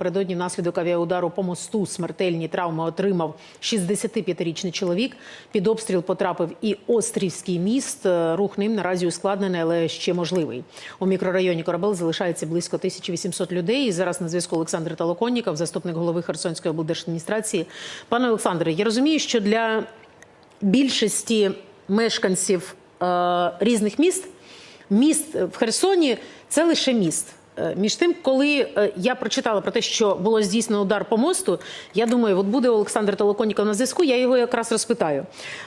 Напередодні внаслідок авіаудару по мосту смертельні травми отримав 65-річний чоловік. Під обстріл потрапив і Острівський міст. Е, Рух ним наразі ускладнений, але ще можливий. У мікрорайоні Корабел залишається близько 1800 людей. І зараз на зв'язку Олександр Толоконніков, заступник голови Херсонської облдержадміністрації. Пане Олександре, я розумію, що для більшості мешканців е, різних міст міст в Херсоні це лише міст. Е, Між тим, коли е, я прочитала про те, що було здійснено удар по мосту, я думаю, от буде Олександр Толоконіков на зв'язку, я його якраз розпитаю.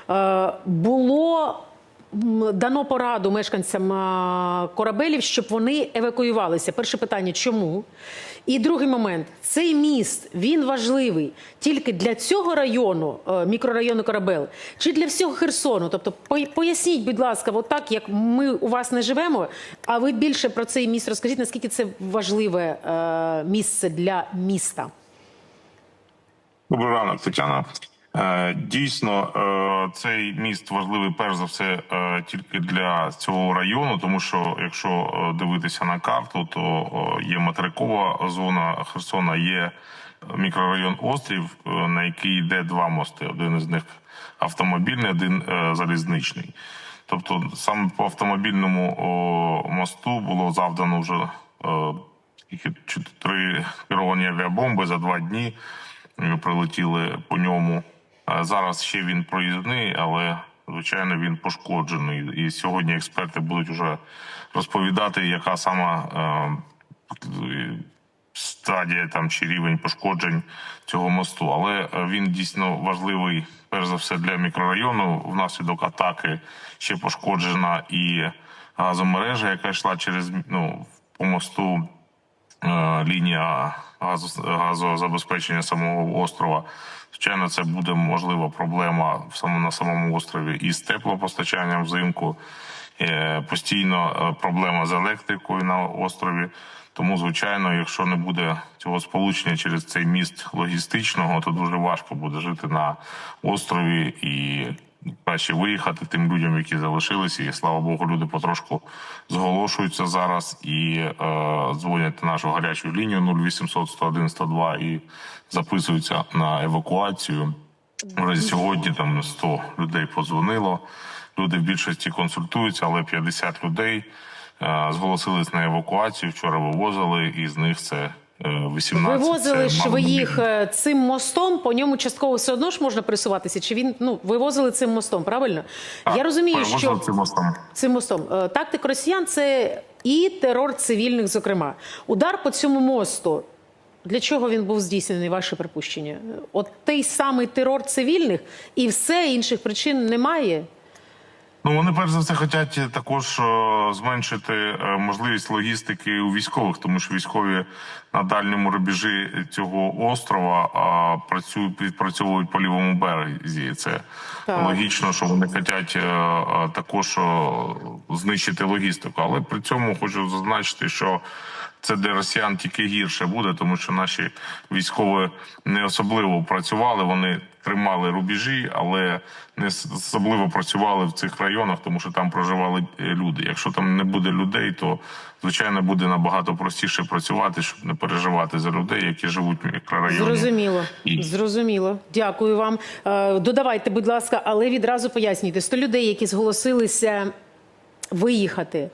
Е, Було дано пораду мешканцям корабелів, щоб вони евакуювалися. Перше питання, чому? І другий момент, цей міст він важливий тільки для цього району, е, мікрорайону Корабел, чи для всього Херсону? Тобто, поясніть, будь ласка, от так як ми у вас не живемо, а ви більше про цей міст розкажіть, наскільки це важливе е, місце для міста? Добрий ранок, Тетяна. Е, Дійсно, е, цей міст важливий перш за все е, тільки для цього району, тому що якщо дивитися на карту, то є материкова зона Херсона, є мікрорайон Острів, на який йде два мости. Один із них автомобільний, один залізничний. Тобто, саме по автомобільному мосту було завдано вже три керовані авіабомби за два дні. Прилетіли по ньому. Зараз ще він проїзний, але звичайно він пошкоджений. І сьогодні експерти будуть вже розповідати, яка сама е, стадія там чи рівень пошкоджень цього мосту. Але е, він дійсно важливий, перш за все, для мікрорайону. Внаслідок атаки ще пошкоджена і газомережа, яка йшла через ну, по мосту лінія газу, газозабезпечення самого острова. Звичайно, це буде можлива проблема на самому острові із теплопостачанням взимку. Е, Постійно е, проблема з електрикою на острові. Тому, звичайно, якщо не буде цього сполучення через цей міст логістичного, то дуже важко буде жити на острові і краще виїхати тим людям, які залишилися. І слава Богу, люди потрошку зголошуються зараз і е, дзвонять на нашу гарячу лінію 0800 101 102 і записуються на евакуацію. Вже сьогодні там 100 людей подзвонило. Люди в більшості консультуються, але 50 людей е, зголосились на евакуацію. Вчора вивозили, і з них це 18. Вивозили ж ви їх цим мостом, по ньому частково все одно ж можна пересуватися. Чи він ну вивозили цим мостом? Правильно? Я розумію, що цим мостом. цим мостом Е, тактика росіян це і терор цивільних, зокрема, удар по цьому мосту. Для чого він був здійснений? Ваше припущення? От той самий терор цивільних, і все інших причин немає. Ну вони перш за все хочуть також е, зменшити е, можливість логістики у військових, тому що військові на дальньому рубежі цього острова працюють відпрацьовують по лівому березі. Це Так. логічно, що вони хочуть е, е, також е, знищити логістику. Але при цьому хочу зазначити, що це для росіян тільки гірше буде, тому що наші військові не особливо працювали. Вони тримали рубежі, але не особливо працювали в цих районах, тому що там проживали е, люди. Якщо там не буде людей, то звичайно буде набагато простіше працювати, щоб не переживати за людей, які живуть в мікрорайоні. Зрозуміло, І- зрозуміло. Дякую вам. Е, Додавайте, будь ласка, але відразу пояснюйте. 100 людей, які зголосилися виїхати.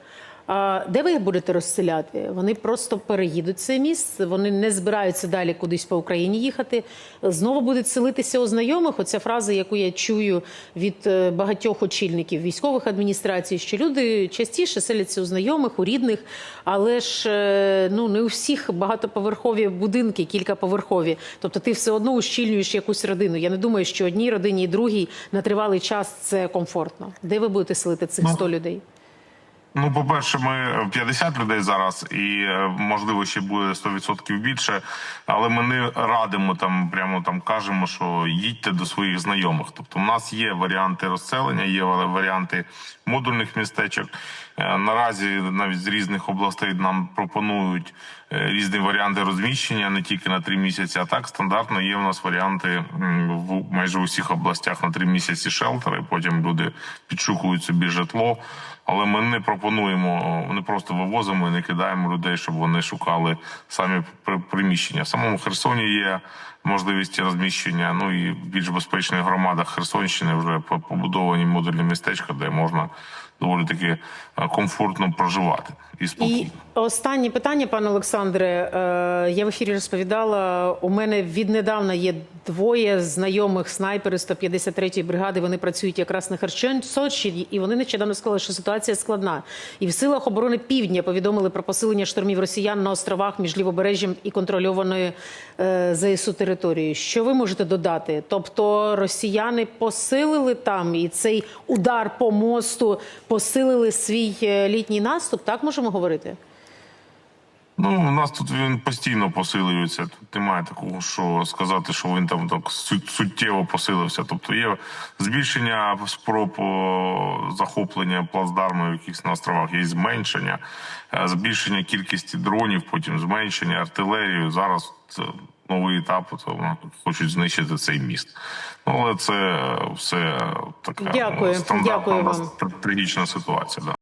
А Де ви їх будете розселяти? Вони просто переїдуть це місце, вони не збираються далі кудись по Україні їхати. Знову будуть селитися у знайомих. Оця фраза, яку я чую від е, багатьох очільників військових адміністрацій, що люди частіше селяться у знайомих, у рідних, але ж е, ну не у всіх багатоповерхові будинки, кількаповерхові. Тобто ти все одно ущільнюєш якусь родину. Я не думаю, що одній родині і другій на тривалий час це комфортно. Де ви будете селити цих Ну, 100 людей? Ну, по-перше, ми 50 людей зараз, і е, можливо ще буде 100% більше. Але ми не радимо там, прямо там кажемо, що їдьте до своїх знайомих. Тобто, у нас є варіанти розселення, є варіанти модульних містечок. Е, Наразі навіть з різних областей нам пропонують е, різні варіанти розміщення не тільки на три місяці, а так стандартно є у нас варіанти в майже усіх областях на три місяці шелтери. Потім люди підшукують собі житло. Але ми не пропонуємо, не просто вивозимо і не кидаємо людей, щоб вони шукали самі при- приміщення. В самому Херсоні є можливість розміщення. Ну і в більш безпечних громадах Херсонщини вже побудовані модульні містечка, де можна доволі таки е, комфортно проживати і спокійно. І останнє питання, пане Олександре. Е, Я в ефірі розповідала. У мене віднедавна є двоє знайомих снайпери 153-ї бригади. Вони працюють якраз на Херсонщині, і вони нещодавно сказали, що ситуація складна. І в силах оборони півдня повідомили про посилення штурмів росіян на островах між лівобережжям і контрольованою е, ЗСУ територією. Що ви можете додати? Тобто росіяни посилили там і цей удар по мосту посилили свій е, літній наступ. Так можемо говорити? Ну, у нас тут він постійно посилюється. Тут немає такого, що сказати, що він там так суттєво посилився. Тобто є збільшення спроб захоплення плацдармів якихось на островах, є зменшення, е, збільшення кількості дронів, потім зменшення артилерії. Зараз це новий етап, то вони хочуть знищити цей міст. Ну, але це е, все така Дякую. стандартна Дякую вам. трагічна ситуація. Да.